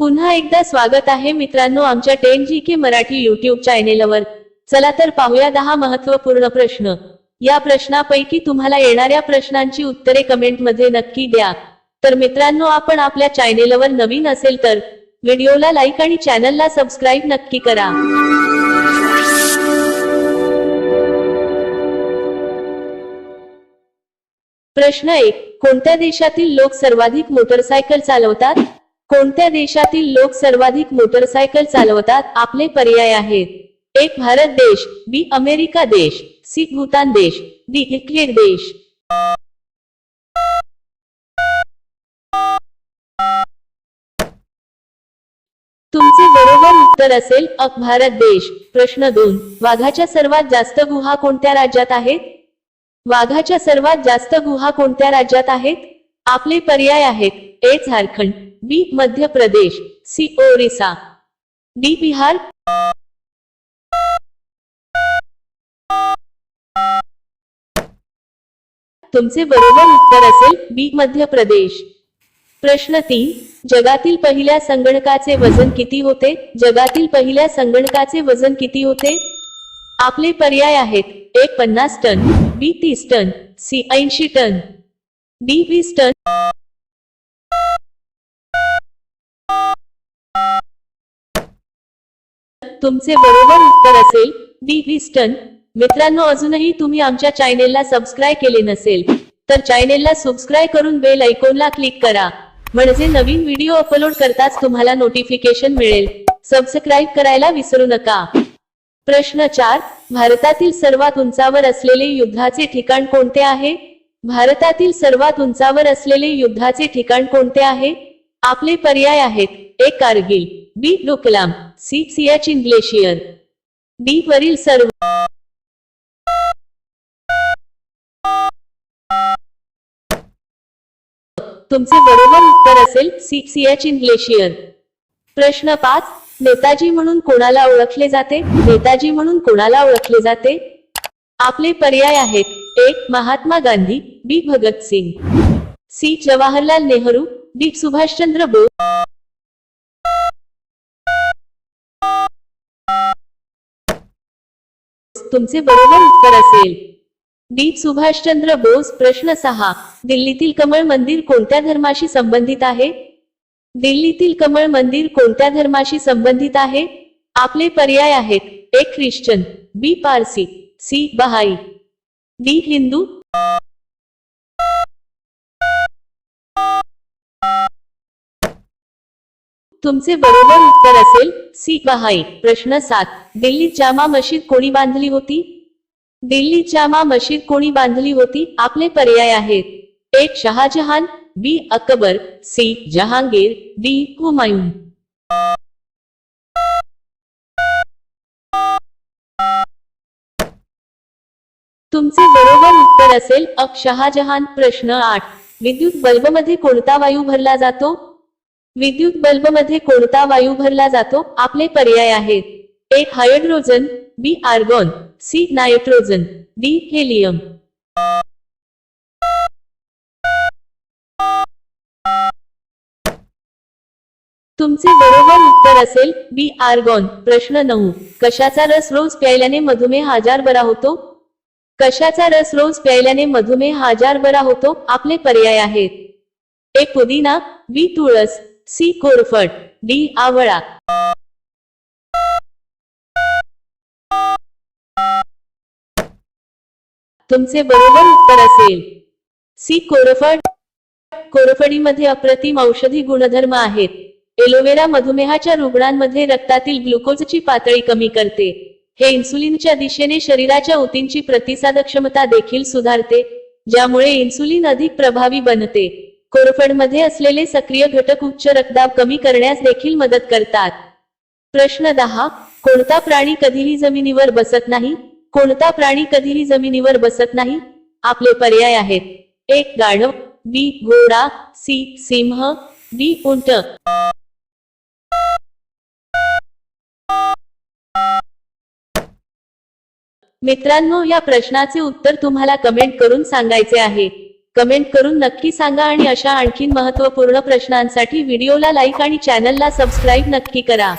पुन्हा एकदा स्वागत आहे मित्रांनो आमच्या ten G K Marathi YouTube चॅनेलवर चला तर पाहूया दहा महत्त्वपूर्ण प्रश्न. या प्रश्नापैकी तुम्हाला येणाऱ्या प्रश्नांची उत्तरे कमेंटमध्ये नक्की द्या. तर मित्रांनो आपण आपल्या चॅनेलवर नवीन असेल तर व्हिडिओला लाईक आणि चॅनलला सबस्क्राईब नक्की करा. प्रश्न एक. कोणत्या देशातील लोक सर्वाधिक मोटरसायकल चालवतात? कोणत्या देशातील लोक सर्वाधिक मोटरसायकल चालवतात? आपले पर्याय आहेत. एक भारत देश बी अमेरिका देश सी भूतान देश डी इटली देश. तुमचे बरोबर उत्तर असेल अ भारत देश. प्रश्न दोन वाघाच्या सर्वात जास्त गुहा कोणत्या राज्यात आहेत? वाघाच्या सर्वात जास्त गुहा कोणत्या राज्यात आहेत? आपले पर्याय आहेत A Jharkhand. B Madhya Pradesh C Orissa. D Bihar. तुमचे बरोबर उत्तर असेल बी मध्य प्रदेश. प्रश्न तीन जगातील पहिल्या संगणकाचे वजन किती होते? जगातील पहिल्या संगणकाचे वजन किती होते? आपले पर्याय आहेत एक पन्नास टन बी तीस टन सी ऐंशी टन. डी वीस टन. तुमचे बरोबर उत्तर असेल. बी विस्टन मित्रांनो अजूनही तुम्ही आमच्या चॅनेलला सबस्क्राईब केले नसेल तर चॅनेलला सबस्क्राईब करून बेल आयकॉनला क्लिक करा. म्हणजे नवीन व्हिडिओ अपलोड करताच तुम्हाला नोटिफिकेशन मिळेल. सबस्क्राईब करायला विसरू नका. प्रश्न चार. भारतातील सर्वात उंचावर असलेले युद्धाचे ठिकाण कोणते आहे? भारतातील सर्वात उंचावर असलेले युद्धाचे ठिकाण कोणते आहे? आपले पर्याय आहेत. A Kargil B Doklam C Siachen glacier. D वरील सर्व तुमचे बरोबर उत्तर असेल सी सियाचिन ग्लेशियर. प्रश्न पाच नेताजी म्हणून कोणाला ओळखले जाते? नेताजी म्हणून कोणाला ओळखले जाते? आपले पर्याय आहेत एक Mahatma Gandhi B Bhagat Singh. C Jawaharlal Nehru D Subhash Chandra Bose तुमचे बरोबर उत्तर असेल. डी सुभाषचंद्र बोस प्रश्न सहा. दिल्लीतील कमळ मंदिर कोणत्या धर्माशी संबंधित आहे? दिल्लीतील कमळ मंदिर कोणत्या धर्माशी संबंधित आहे? आपले पर्याय आहेत. एक Christian B. Parsi C. Baha'i. D Hindu. तुमचे बरोबर उत्तर असेल सी बहाई. प्रश्न सात. दिल्ली जामा मशीद कोणी बांधली होती? दिल्ली जामा मशीद कोणी बांधली होती? आपले पर्याय आहेत. एक Shahjahan B Akbar C Jahangir D Humayun. तुमचे बरोबर उत्तर असेल अ शहाजहान. प्रश्न आठ. विद्युत बल्बमध्ये कोणता वायू भरला जातो? विद्युत बल्बमध्ये कोणता वायू भरला जातो? आपले पर्याय आहेत. एक hydrogen B argon C nitrogen D helium. तुमचे बरोबर उत्तर असेल बी आर्गॉन. प्रश्न नऊ. कशाचा रस रोज प्यायल्याने मधुमेह हजार बरा होतो? कशाचा रस रोज प्यायल्याने मधुमेह हजार बरा होतो? आपले पर्याय आहेत. ए पुदिना बी तुळस. सी कोरफड डी आवळा. तुमचे बरोबर उत्तर असेल. सी कोरफड कोरफडीमध्ये अप्रतिम औषधी गुणधर्म आहेत. एलोवेरा मधुमेहाच्या रुग्णांमध्ये रक्तातील ग्लुकोजची पातळी कमी करते. हे इन्सुलिनच्या दिशेने शरीराच्या ऊतींची प्रतिसाद क्षमता देखील सुधारते ज्यामुळे इन्सुलिन अधिक प्रभावी बनते. कोरफडमध्ये असलेले सक्रिय घटक उच्च रक्तदाब कमी करण्यास देखील मदत करतात. प्रश्न दहा कोणता प्राणी कधीही जमिनीवर बसत नाही? कोणता प्राणी कधीही जमिनीवर बसत नाही? आपले पर्याय आहेत. एक गाढव बी घोडा सी सिंह डी उंट. मित्रांनो या प्रश्नाचे उत्तर तुम्हाला कमेंट करून सांगायचे आहे. कमेंट करून नक्की सांगा आणि अशा आणखीन महत्त्वपूर्ण प्रश्नांसाठी व्हिडिओला लाईक आणि चॅनलला सबस्क्राईब नक्की करा.